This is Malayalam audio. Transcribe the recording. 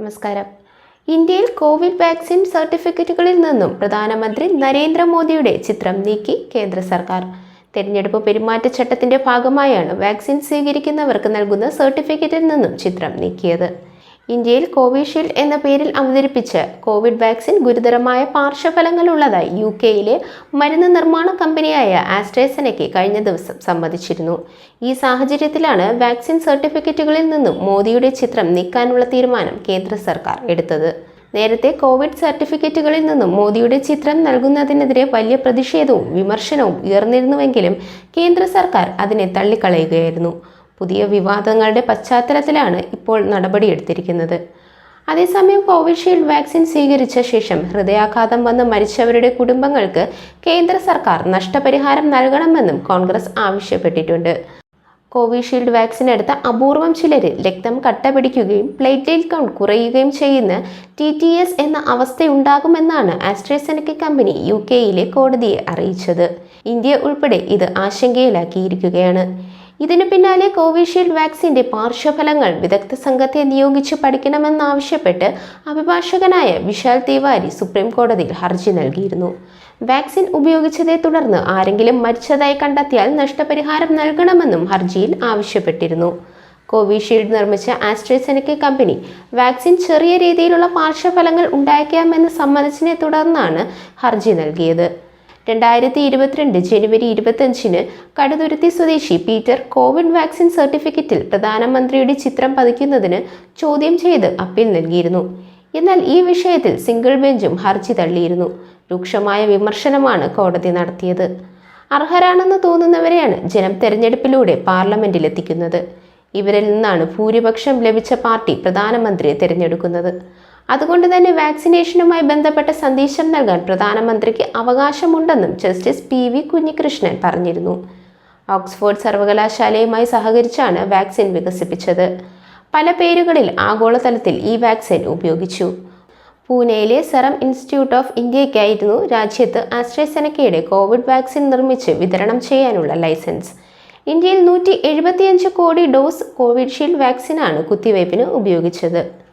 നമസ്കാരം. ഇന്ത്യയിൽ കോവിഡ് വാക്സിൻ സർട്ടിഫിക്കറ്റുകളിൽ നിന്നും പ്രധാനമന്ത്രി നരേന്ദ്രമോദിയുടെ ചിത്രം നീക്കി കേന്ദ്ര സർക്കാർ. തെരഞ്ഞെടുപ്പ് പെരുമാറ്റച്ചട്ടത്തിന്റെ ഭാഗമായാണ് വാക്സിൻ സ്വീകരിക്കുന്നവർക്ക് നൽകുന്ന സർട്ടിഫിക്കറ്റിൽ നിന്നും ചിത്രം നീക്കിയത്. ഇന്ത്യയിൽ കോവിഷീൽഡ് എന്ന പേരിൽ അവതരിപ്പിച്ച് കോവിഡ് വാക്സിൻ ഗുരുതരമായ പാർശ്വഫലങ്ങളുള്ളതായി യു കെയിലെ മരുന്ന് നിർമ്മാണ കമ്പനിയായ ആസ്ട്രേസനയ്ക്ക് കഴിഞ്ഞ ദിവസം സമ്മതിച്ചിരുന്നു. ഈ സാഹചര്യത്തിലാണ് വാക്സിൻ സർട്ടിഫിക്കറ്റുകളിൽ നിന്നും മോദിയുടെ ചിത്രം നീക്കാനുള്ള തീരുമാനം കേന്ദ്ര സർക്കാർ എടുത്തത്. നേരത്തെ കോവിഡ് സർട്ടിഫിക്കറ്റുകളിൽ നിന്നും മോദിയുടെ ചിത്രം നൽകുന്നതിനെതിരെ വലിയ പ്രതിഷേധവും വിമർശനവും ഉയർന്നിരുന്നുവെങ്കിലും കേന്ദ്ര സർക്കാർ അതിനെ തള്ളിക്കളയുകയായിരുന്നു. പുതിയ വിവാദങ്ങളുടെ പശ്ചാത്തലത്തിലാണ് ഇപ്പോൾ നടപടിയെടുത്തിരിക്കുന്നത്. അതേസമയം കോവിഷീൽഡ് വാക്സിൻ സ്വീകരിച്ച ശേഷം ഹൃദയാഘാതം വന്ന് മരിച്ചവരുടെ കുടുംബങ്ങൾക്ക് കേന്ദ്ര സർക്കാർ നഷ്ടപരിഹാരം നൽകണമെന്നും കോൺഗ്രസ് ആവശ്യപ്പെട്ടിട്ടുണ്ട്. കോവിഷീൽഡ് വാക്സിൻ എടുത്ത അപൂർവം ചിലരിൽ രക്തം കട്ട പിടിക്കുകയും പ്ലേറ്റ്ലേറ്റ് കൗണ്ട് കുറയുകയും ചെയ്യുന്ന ടി ടി എസ് എന്ന അവസ്ഥയുണ്ടാകുമെന്നാണ് ആസ്ട്രേസെനക്ക കമ്പനി യു കെയിലെ കോടതിയെ അറിയിച്ചത്. ഇന്ത്യ ഉൾപ്പെടെ ഇത് ആശങ്കയിലാക്കിയിരിക്കുകയാണ്. ഇതിനു പിന്നാലെ കോവിഷീൽഡ് വാക്സിന്റെ പാർശ്വഫലങ്ങൾ വിദഗ്ധ സംഘത്തെ നിയോഗിച്ച് പഠിക്കണമെന്നാവശ്യപ്പെട്ട് അഭിഭാഷകനായ വിശാൽ തിവാരി സുപ്രീം കോടതിയിൽ ഹർജി നൽകിയിരുന്നു. വാക്സിൻ ഉപയോഗിച്ചതേ തുടർന്ന് ആരെങ്കിലും മരിച്ചതായി കണ്ടെത്തിയാൽ നഷ്ടപരിഹാരം നൽകണമെന്നും ഹർജിയിൽ ആവശ്യപ്പെട്ടിരുന്നു. കോവിഷീൽഡ് നിർമ്മിച്ച ആസ്ട്രേസെനക്ക കമ്പനി വാക്സിൻ ചെറിയ രീതിയിലുള്ള പാർശ്വഫലങ്ങൾ ഉണ്ടായേക്കാമെന്ന് സമ്മതിച്ചതിനെ തുടർന്നാണ് ഹർജി നൽകിയത്. രണ്ടായിരത്തി ഇരുപത്തിരണ്ട് ജനുവരി ഇരുപത്തഞ്ചിന് കടുതുരുത്തി സ്വദേശി പീറ്റർ കോവിഡ് വാക്സിൻ സർട്ടിഫിക്കറ്റിൽ പ്രധാനമന്ത്രിയുടെ ചിത്രം പതിക്കുന്നതിന് ചോദ്യം ചെയ്ത് അപ്പീൽ നൽകിയിരുന്നു. എന്നാൽ ഈ വിഷയത്തിൽ സിംഗിൾ ബെഞ്ചും ഹർജി തള്ളിയിരുന്നു. രൂക്ഷമായ വിമർശനമാണ് കോടതി നടത്തിയത്. അർഹരാണെന്ന് തോന്നുന്നവരെയാണ് ജനം തെരഞ്ഞെടുപ്പിലൂടെ പാർലമെന്റിലെത്തിക്കുന്നത്. ഇവരിൽ നിന്നാണ് ഭൂരിപക്ഷം ലഭിച്ച പാർട്ടി പ്രധാനമന്ത്രിയെ തിരഞ്ഞെടുക്കുന്നത്. അതുകൊണ്ട് തന്നെ വാക്സിനേഷനുമായി ബന്ധപ്പെട്ട സന്ദേശം നൽകാൻ പ്രധാനമന്ത്രിക്ക് അവകാശമുണ്ടെന്നും ജസ്റ്റിസ് പി വി കുഞ്ഞികൃഷ്ണൻ പറഞ്ഞിരുന്നു. ഓക്സ്ഫോർഡ് സർവകലാശാലയുമായി സഹകരിച്ചാണ് വാക്സിൻ വികസിപ്പിച്ചത്. പല പേരുകളിൽ ആഗോളതലത്തിൽ ഈ വാക്സിൻ ഉപയോഗിച്ചു. പൂനെയിലെ സെറം ഇൻസ്റ്റിറ്റ്യൂട്ട് ഓഫ് ഇന്ത്യയ്ക്കായിരുന്നു രാജ്യത്ത് ആസ്ട്രേസെനക്കയുടെ കോവിഡ് വാക്സിൻ നിർമ്മിച്ച് വിതരണം ചെയ്യാനുള്ള ലൈസൻസ്. ഇന്ത്യയിൽ നൂറ്റി എഴുപത്തിയഞ്ച് കോടി ഡോസ് കോവിഷീൽഡ് വാക്സിനാണ് കുത്തിവയ്പ്പിന് ഉപയോഗിച്ചത്.